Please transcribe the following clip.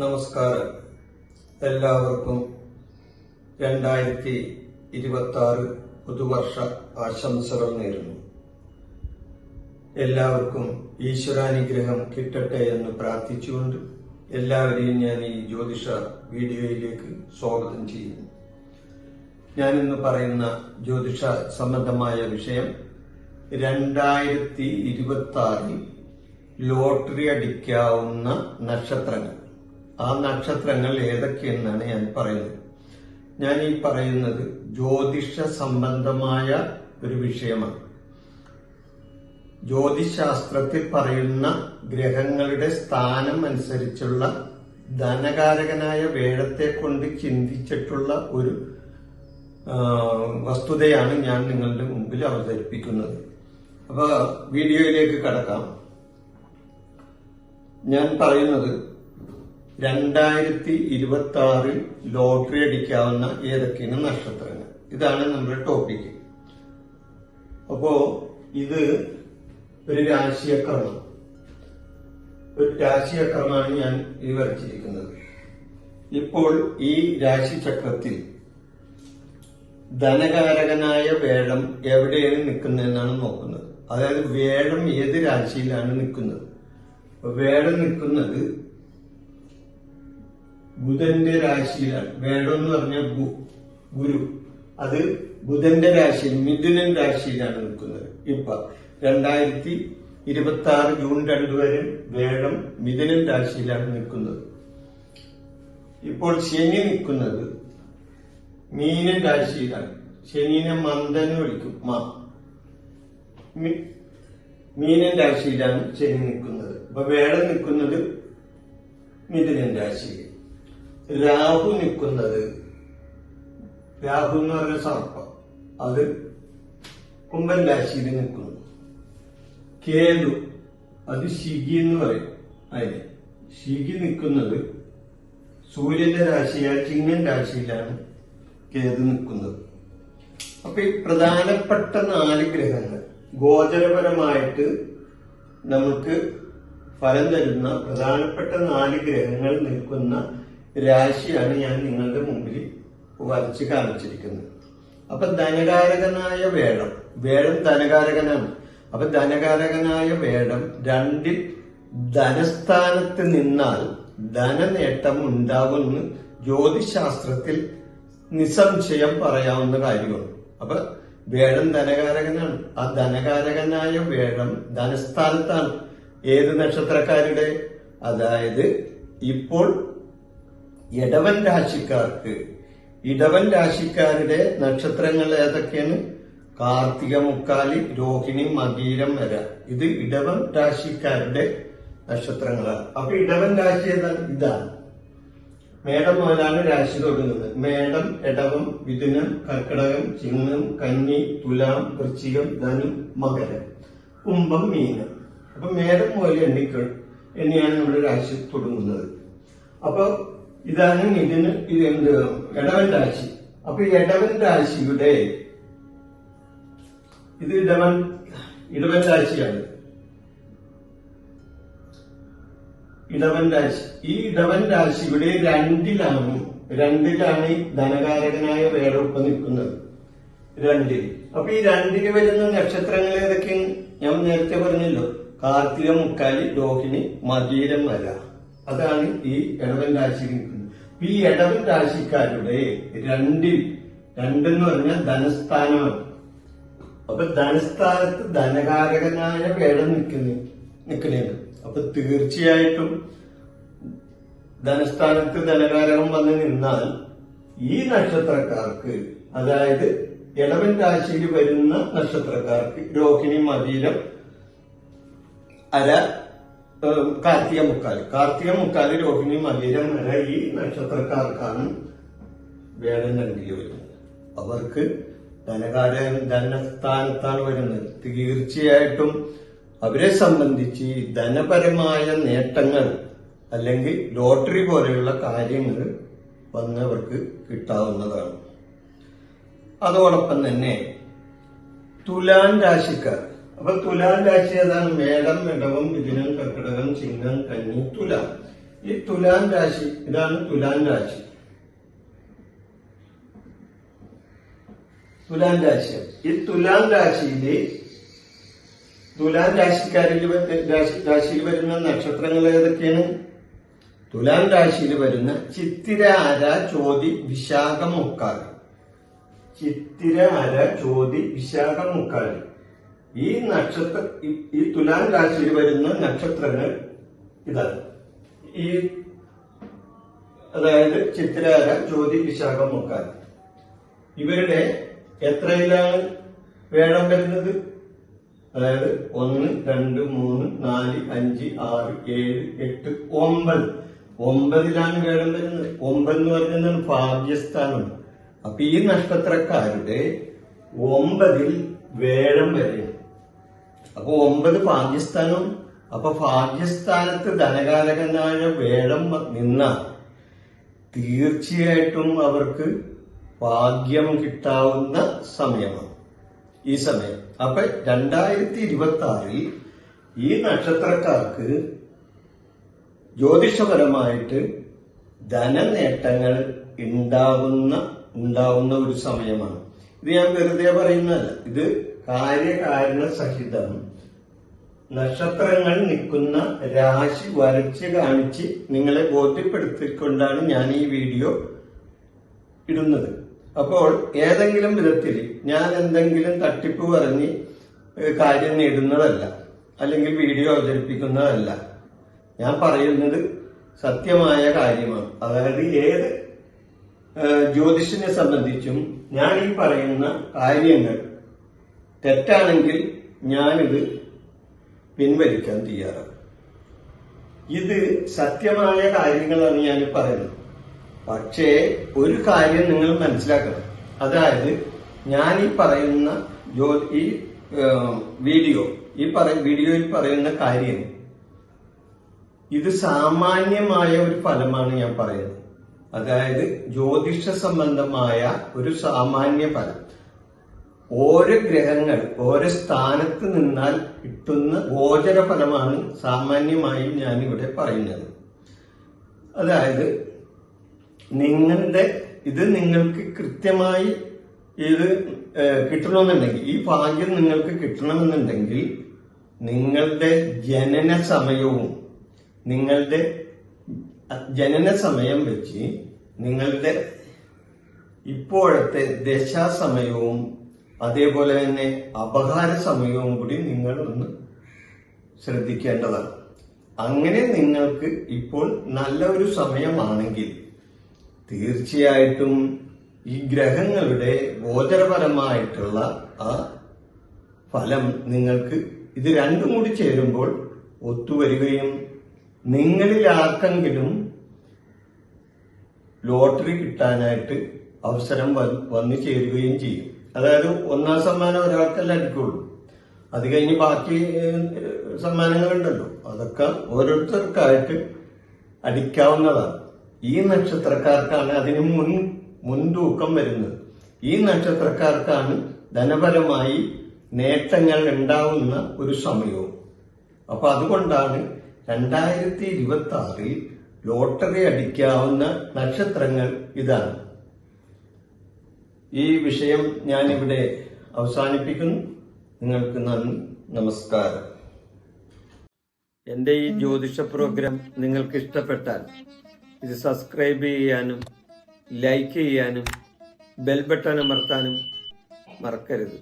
നമസ്കാരം. എല്ലാവർക്കും രണ്ടായിരത്തി ഇരുപത്തി ആറ് പുതുവർഷ ആശംസകൾ നേരുന്നു. എല്ലാവർക്കും ഈശ്വരാനുഗ്രഹം കിട്ടട്ടെ എന്ന് പ്രാർത്ഥിച്ചുകൊണ്ട് എല്ലാവരെയും ഞാൻ ഈ ജ്യോതിഷ വീഡിയോയിലേക്ക് സ്വാഗതം ചെയ്യുന്നു. ഞാൻ ഇന്ന് പറയുന്ന ജ്യോതിഷ സംബന്ധമായ വിഷയം രണ്ടായിരത്തി ഇരുപത്തി ആറിൽ ലോട്ടറി അടിക്കാവുന്ന നക്ഷത്രങ്ങൾ. ആ നക്ഷത്രങ്ങൾ ഏതൊക്കെയെന്നാണ് ഞാൻ പറയുന്നത്. ഞാൻ ഈ പറയുന്നത് ജ്യോതിഷ സംബന്ധമായ ഒരു വിഷയമാണ്. ജ്യോതിശാസ്ത്രത്തിൽ പറയുന്ന ഗ്രഹങ്ങളുടെ സ്ഥാനം അനുസരിച്ചുള്ള ധനകാരകനായ വേഴത്തെ കൊണ്ട് ചിന്തിച്ചിട്ടുള്ള ഒരു വസ്തുതയാണ് ഞാൻ നിങ്ങളുടെ മുമ്പിൽ അവതരിപ്പിക്കുന്നത്. അപ്പൊ വീഡിയോയിലേക്ക് കടക്കാം. ഞാൻ പറയുന്നത് രണ്ടായിരത്തി ഇരുപത്തി ആറിൽ ലോട്ടറി അടിക്കാവുന്ന ഏതൊക്കെയാണ് നക്ഷത്രങ്ങൾ? ഇതാണ് നമ്മുടെ ടോപ്പിക് അപ്പോ ഇത് ഒരു രാശിയക്രമം. ഒരു രാശിയക്രമാണ് ഞാൻ ഈ വരച്ചിരിക്കുന്നത്. ഇപ്പോൾ ഈ രാശിചക്രത്തിൽ ധനകാരകനായ വേഴം എവിടെയാണ് നിൽക്കുന്നതെന്നാണ് നോക്കുന്നത്. അതായത് വേഴം ഏത് രാശിയിലാണ് നിൽക്കുന്നത്? വേഴം നിൽക്കുന്നത് ബുധന്റെ രാശിയിലാണ്. വേഴം എന്ന് പറഞ്ഞ ഗുരു. അത് ബുധന്റെ രാശിയിൽ മിഥുനൻ രാശിയിലാണ് നിൽക്കുന്നത്. ഇപ്പൊ രണ്ടായിരത്തി ഇരുപത്തി ആറ് ജൂൺ രണ്ട് വരെ വേഴം മിഥുനൻ രാശിയിലാണ് നിൽക്കുന്നത്. ഇപ്പോൾ ശനി നിൽക്കുന്നത് മീനൻ രാശിയിലാണ് ശനീനെ മന്ദന് വിളിക്കും. മ. മീനൻ രാശിയിലാണ് ശനി നിൽക്കുന്നത്. അപ്പൊ വേടം നിൽക്കുന്നത് മിഥുനൻ രാശിയിൽ. രാഹു നിൽക്കുന്നത് രാഹു എന്ന് പറഞ്ഞ സർപ്പം. അത് കുംഭൻ രാശിയിൽ നിൽക്കുന്നു. കേതു അത് ശിഖി എന്ന് പറയും അതിന്. ശിഖി നിൽക്കുന്നത് സൂര്യന്റെ രാശിയായ ചിങ്ങൻ രാശിയിലാണ്. കേതു നിൽക്കുന്നത്. അപ്പൊ ഈ പ്രധാനപ്പെട്ട നാല് ഗ്രഹങ്ങൾ ഗോചരപരമായിട്ട് നമുക്ക് ഫലം തരുന്ന പ്രധാനപ്പെട്ട നാല് ഗ്രഹങ്ങൾ നിൽക്കുന്ന രാശിയാണ് ഞാൻ നിങ്ങളുടെ മുമ്പിൽ വരച്ച് കാണിച്ചിരിക്കുന്നത്. അപ്പൊ ധനകാരകനായ വേടം വേടം ധനകാരകനാണ്. അപ്പൊ ധനകാരകനായ വേടം രണ്ടിൽ ധനസ്ഥാനത്ത് നിന്നാൽ ധനനേട്ടം ഉണ്ടാവുമെന്ന് ജ്യോതിശാസ്ത്രത്തിൽ നിസ്സംശയം പറയാവുന്ന കാര്യമാണ് അപ്പൊ വേഴം ധനകാരകനാണ്. ആ ധനകാരകനായ വേഴം ധനസ്ഥാനത്താണ്. ഏത് നക്ഷത്രക്കാരുടെ? അതായത് ഇപ്പോൾ ഇടവൻ രാശിക്കാർക്ക്. ഇടവൻ രാശിക്കാരുടെ നക്ഷത്രങ്ങൾ ഏതൊക്കെയാണ്? കാർത്തിക മുക്കാലി രോഹിണി മകീരം വര. ഇത് ഇടവൻ രാശിക്കാരുടെ നക്ഷത്രങ്ങളാണ്. അപ്പൊ ഇടവൻ രാശി ഏതാണ്? ഇതാണ്. മേടം മുതലാണ് രാശി തുടങ്ങുന്നത്. മേടം ഇടവം മിഥുനം കർക്കിടകം ചിങ്ങം കന്നി തുലാം വൃശ്ചികം ധനു മകരം കുംഭം മീനം. അപ്പൊ മേടം മുതൽ എണ്ണിക്കൾ എണ്ണിയാണ് നമ്മുടെ രാശി തുടങ്ങുന്നത്. അപ്പൊ ഇതാണ് മിഥുന എന്ത് ഇടവൻ രാശി. അപ്പൊ ഇടവൻ രാശിയുടെ ഇത് ഇടവൻ ഇടവൻ രാശിയാണ്. ഇടവൻ രാശി. ഈ ഇടവൻ രാശിയുടെ രണ്ടിലാണ് രണ്ടിലാണ് ധനകാരകനായ വേടൊപ്പം നിൽക്കുന്നത്. രണ്ടിൽ. അപ്പൊ ഈ രണ്ടിൽ വരുന്ന നക്ഷത്രങ്ങൾ ഏതൊക്കെയാണ്? ഞാൻ നേരത്തെ പറഞ്ഞല്ലോ കാർത്തിക മുക്കാലി രോഹിണി മകീരം വര. അതാണ് ഈ ഇടവൻ രാശി നിൽക്കുന്നത്. ഈ ഇടവൻ രാശിക്കാരുടെ രണ്ടിൽ രണ്ടെന്ന് പറഞ്ഞാൽ ധനസ്ഥാനമാണ്. അപ്പൊ ധനസ്ഥാനത്ത് ധനകാരകനായ വേടം നിൽക്കുന്നു നിൽക്കണേന്ന് അപ്പൊ തീർച്ചയായിട്ടും ധനസ്ഥാനത്ത് ധനകാരകം വന്ന് നിന്നാൽ ഈ നക്ഷത്രക്കാർക്ക് അതായത് ഇടവൻ രാശിയിൽ വരുന്ന നക്ഷത്രക്കാർക്ക് രോഹിണി മകീരം അര കാർത്തിക മുക്കാൽ. കാർത്തിക മുക്കാൽ രോഹിണി മകീരം വരെ ഈ നക്ഷത്രക്കാർക്കാണ് വേടൻ നൽകി വരുന്നത് അവർക്ക് ധനകാരൻ ധനസ്ഥാനത്താണ് വരുന്നത്. തീർച്ചയായിട്ടും അവരെ സംബന്ധിച്ച് ധനപരമായ നേട്ടങ്ങൾ അല്ലെങ്കിൽ ലോട്ടറി പോലെയുള്ള കാര്യങ്ങൾ വന്നവർക്ക് കിട്ടാവുന്നതാണ്. അതോടൊപ്പം തന്നെ തുലാൻ രാശിക്കാർ. അപ്പൊ തുലാൻ രാശി ഏതാണ്? മേടം ഇടവം മിഥുനം കർക്കിടകം ചിഹ്നം കന്നി തുലാൻ ഈ തുലാൻ രാശി ഇതാണ് തുലാൻ രാശി. തുലാൻ രാശി. ഈ തുലാൻ രാശിയിൽ തുലാൻ രാശിക്കാരിൽ രാശി- രാശിയിൽ വരുന്ന നക്ഷത്രങ്ങൾ ഏതൊക്കെയാണ്? തുലാം രാശിയിൽ വരുന്ന ചിത്തിര അര ചോതി വിശാഖം മുക്കാൽ ചിത്തിര അര ചോതി വിശാഖം മുക്കാൽ ഈ നക്ഷത്ര ഈ- തുലാം രാശിയിൽ വരുന്ന നക്ഷത്രങ്ങൾ ഇതാണ് ഈ അതായത് ചിത്തിര അര ചോതി വിശാഖം മുക്കാൽ ഇവരുടെ എത്രയിലാണ് വേണം വരുന്നത്? അതായത് ഒന്ന് രണ്ട് മൂന്ന് നാല് അഞ്ച് ആറ് ഏഴ് എട്ട് ഒമ്പത്. ഒമ്പതിലാണ് വേഴം വരുന്നത്. ഒമ്പത് എന്ന് പറയുന്നത് ഭാഗ്യസ്ഥാനം. അപ്പൊ ഈ നക്ഷത്രക്കാരുടെ ഒമ്പതിൽ വേഴം വരും. അപ്പൊ ഒമ്പത് ഭാഗ്യസ്ഥാനം. അപ്പൊ ഭാഗ്യസ്ഥാനത്ത് ധനകാരകനായ വേഴം നിന്നാൽ തീർച്ചയായിട്ടും അവർക്ക് ഭാഗ്യം കിട്ടാവുന്ന സമയമാണ്. ഈ സമയം. അപ്പൊ രണ്ടായിരത്തി ഇരുപത്തി ആറിൽ ഈ നക്ഷത്രക്കാർക്ക് ജ്യോതിഷപരമായിട്ട് ധനനേട്ടങ്ങൾ ഉണ്ടാവുന്ന ഉണ്ടാവുന്ന ഒരു സമയമാണ്. ഇത് ഞാൻ വെറുതെ പറയുന്നതല്ല. ഇത് കാര്യകാരണ സഹിതം നക്ഷത്രങ്ങൾ നിൽക്കുന്ന രാശി വരച്ച് കാണിച്ച് നിങ്ങളെ ബോധ്യപ്പെടുത്തിക്കൊണ്ടാണ് ഞാൻ ഈ വീഡിയോ ഇടുന്നത്. അപ്പോൾ ഏതെങ്കിലും വിധത്തിൽ ഞാൻ എന്തെങ്കിലും തട്ടിപ്പ് പറഞ്ഞ് കാര്യം നേടുന്നതല്ല അല്ലെങ്കിൽ വീഡിയോ അവതരിപ്പിക്കുന്നതല്ല. ഞാൻ പറയുന്നത് സത്യമായ കാര്യമാണ്. അതായത് ഏത് ജ്യോതിഷനെ സംബന്ധിച്ചും ഞാൻ ഈ പറയുന്ന കാര്യങ്ങൾ തെറ്റാണെങ്കിൽ ഞാനിത് പിൻവലിക്കാൻ തയ്യാറാണ്. ഇത് സത്യമായ കാര്യങ്ങളാണ് ഞാൻ പറയുന്നത്. പക്ഷേ ഒരു കാര്യം നിങ്ങൾ മനസ്സിലാക്കണം. അതായത് ഞാൻ ഈ പറയുന്ന ഈ വീഡിയോ ഈ വീഡിയോയിൽ പറയുന്ന കാര്യം ഇത് സാമാന്യമായ ഒരു ഫലമാണ് ഞാൻ പറയുന്നത്. അതായത് ജ്യോതിഷ സംബന്ധമായ ഒരു സാമാന്യ ഫലം. ഓരോ ഗ്രഹങ്ങൾ ഓരോ സ്ഥാനത്ത് നിന്നാൽ കിട്ടുന്ന ഗോചര ഫലമാണ് സാമാന്യമായും ഞാനിവിടെ പറയുന്നത്. അതായത് നിങ്ങളുടെ ഇത് നിങ്ങൾക്ക് കൃത്യമായി ഇത് കിട്ടണമെന്നുണ്ടെങ്കിൽ ഈ ഭാഗ്യം നിങ്ങൾക്ക് കിട്ടണമെന്നുണ്ടെങ്കിൽ നിങ്ങളുടെ ജനന സമയവും നിങ്ങളുടെ ജനന സമയം വെച്ച് നിങ്ങളുടെ ഇപ്പോഴത്തെ ദശാസമയവും അതേപോലെ തന്നെ അപകാര സമയവും കൂടി നിങ്ങൾ ഒന്ന് ശ്രദ്ധിക്കേണ്ടതാണ്. അങ്ങനെ നിങ്ങൾക്ക് ഇപ്പോൾ നല്ല ഒരു സമയമാണെങ്കിൽ തീർച്ചയായിട്ടും ഈ ഗ്രഹങ്ങളുടെ ഗോചരപരമായിട്ടുള്ള ആ ഫലം നിങ്ങൾക്ക് ഇത് രണ്ടും കൂടി ചേരുമ്പോൾ ഒത്തുവരികയും നിങ്ങളിൽ ആർക്കെങ്കിലും ലോട്ടറി കിട്ടാനായിട്ട് അവസരം വന്നു ചേരുകയും ചെയ്യും. അതായത് ഒന്നാം സമ്മാനം ഒരാൾക്കല്ല അടിക്കുള്ളൂ. അത് കഴിഞ്ഞ് ബാക്കി സമ്മാനങ്ങളുണ്ടല്ലോ. അതൊക്കെ ഓരോരുത്തർക്കായിട്ട് അടിക്കാവുന്നതാണ്. ഈ നക്ഷത്രക്കാർക്കാണ് അതിന് മുൻ മുൻതൂക്കം വരുന്നത്. ഈ നക്ഷത്രക്കാർക്കാണ് ധനപരമായി നേട്ടങ്ങൾ ഉണ്ടാവുന്ന ഒരു സമയവും. അപ്പൊ അതുകൊണ്ടാണ് രണ്ടായിരത്തി ഇരുപത്തി ആറിൽ ലോട്ടറി അടിക്കാവുന്ന നക്ഷത്രങ്ങൾ ഇതാണ്. ഈ വിഷയം ഞാനിവിടെ അവസാനിപ്പിക്കുന്നു. നിങ്ങൾക്ക് നന്ദി നമസ്കാരം. എന്റെ ഈ ജ്യോതിഷ പ്രോഗ്രാം നിങ്ങൾക്ക് ഇഷ്ടപ്പെട്ടാൽ ഇത് സബ്സ്ക്രൈബ് ചെയ്യാനും ലൈക്ക് ചെയ്യാനും ബെൽ ബട്ടൺ അമർത്താനും മറക്കരുത്.